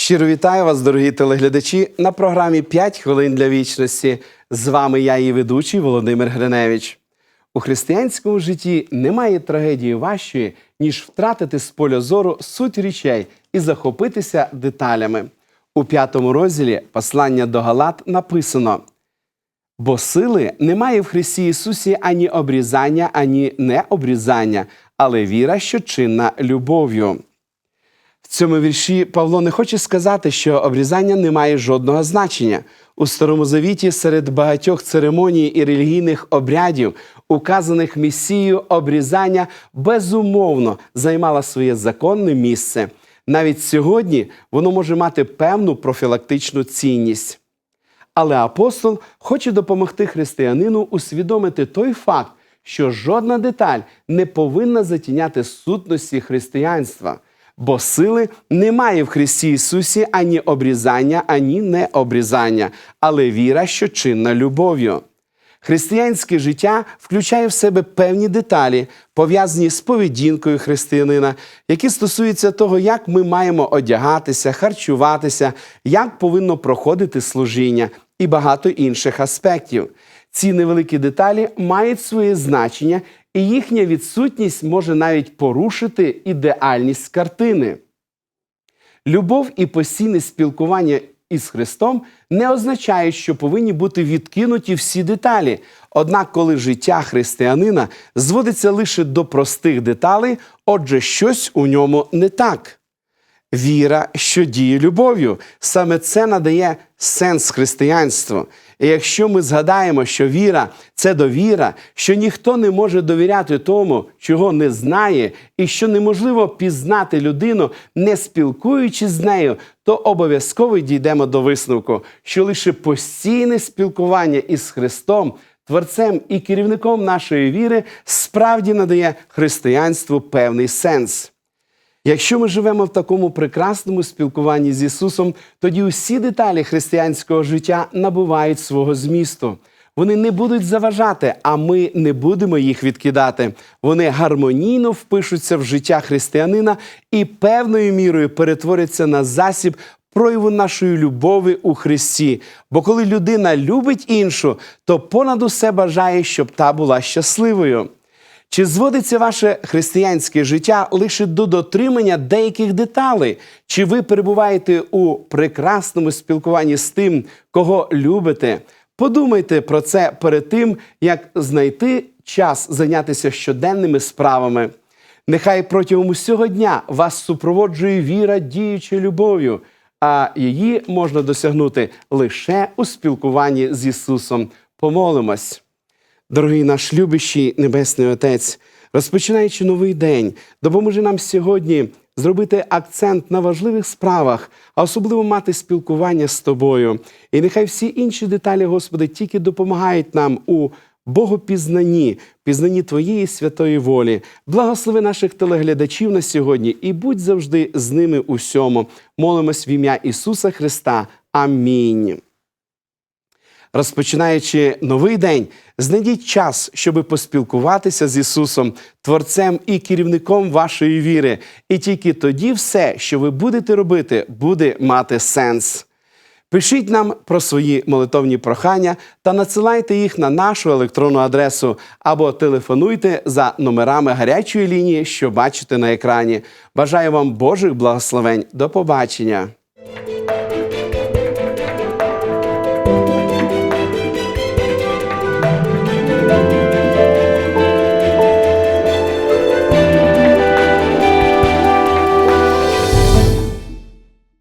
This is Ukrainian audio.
Щиро вітаю вас, дорогі телеглядачі, на програмі «5 хвилин для вічності. З вами я, її ведучий Володимир Гриневич. У християнському житті немає трагедії важчої, ніж втратити з поля зору суть речей і захопитися деталями. У п'ятому розділі послання до Галат написано: Бо сили немає в Христі Ісусі ані обрізання, ані необрізання, але віра, що чинна любов'ю. Цьому вірші Павло не хоче сказати, що обрізання не має жодного значення. У Старому Завіті серед багатьох церемоній і релігійних обрядів, указаних Месією, обрізання безумовно займало своє законне місце. Навіть сьогодні воно може мати певну профілактичну цінність. Але апостол хоче допомогти християнину усвідомити той факт, що жодна деталь не повинна затіняти сутності християнства, бо сили немає в Христі Ісусі ані обрізання, ані необрізання, але віра, що чинна любов'ю. Християнське життя включає в себе певні деталі, пов'язані з поведінкою християнина, які стосуються того, як ми маємо одягатися, харчуватися, як повинно проходити служіння і багато інших аспектів. Ці невеликі деталі мають своє значення, і їхня відсутність може навіть порушити ідеальність картини. Любов і постійне спілкування із Христом не означає, що повинні бути відкинуті всі деталі. Однак, коли життя християнина зводиться лише до простих деталей, отже, щось у ньому не так. Віра, що діє любов'ю, саме це надає сенс християнству. І якщо ми згадаємо, що віра це довіра, що ніхто не може довіряти тому, чого не знає, і що неможливо пізнати людину, не спілкуючись з нею, то обов'язково дійдемо до висновку, що лише постійне спілкування із Христом, Творцем і керівником нашої віри справді надає християнству певний сенс. Якщо ми живемо в такому прекрасному спілкуванні з Ісусом, тоді усі деталі християнського життя набувають свого змісту. Вони не будуть заважати, а ми не будемо їх відкидати. Вони гармонійно впишуться в життя християнина і певною мірою перетворяться на засіб прояву нашої любові у Христі. Бо коли людина любить іншу, то понад усе бажає, щоб та була щасливою. Чи зводиться ваше християнське життя лише до дотримання деяких деталей? Чи ви перебуваєте у прекрасному спілкуванні з тим, кого любите? Подумайте про це перед тим, як знайти час зайнятися щоденними справами. Нехай протягом усього дня вас супроводжує віра діючою любов'ю, а її можна досягнути лише у спілкуванні з Ісусом. Помолимось. Дорогий наш любящий Небесний Отець, розпочинаючи новий день, допоможи нам сьогодні зробити акцент на важливих справах, а особливо мати спілкування з тобою. І нехай всі інші деталі, Господи, тільки допомагають нам у богопізнанні, пізнанні Твоєї святої волі. Благослови наших телеглядачів на сьогодні і будь завжди з ними у всьому. Молимось в ім'я Ісуса Христа. Амінь. Розпочинаючи новий день, знайдіть час, щоб поспілкуватися з Ісусом, Творцем і керівником вашої віри. І тільки тоді все, що ви будете робити, буде мати сенс. Пишіть нам про свої молитовні прохання та надсилайте їх на нашу електронну адресу або телефонуйте за номерами гарячої лінії, що бачите на екрані. Бажаю вам Божих благословень. До побачення!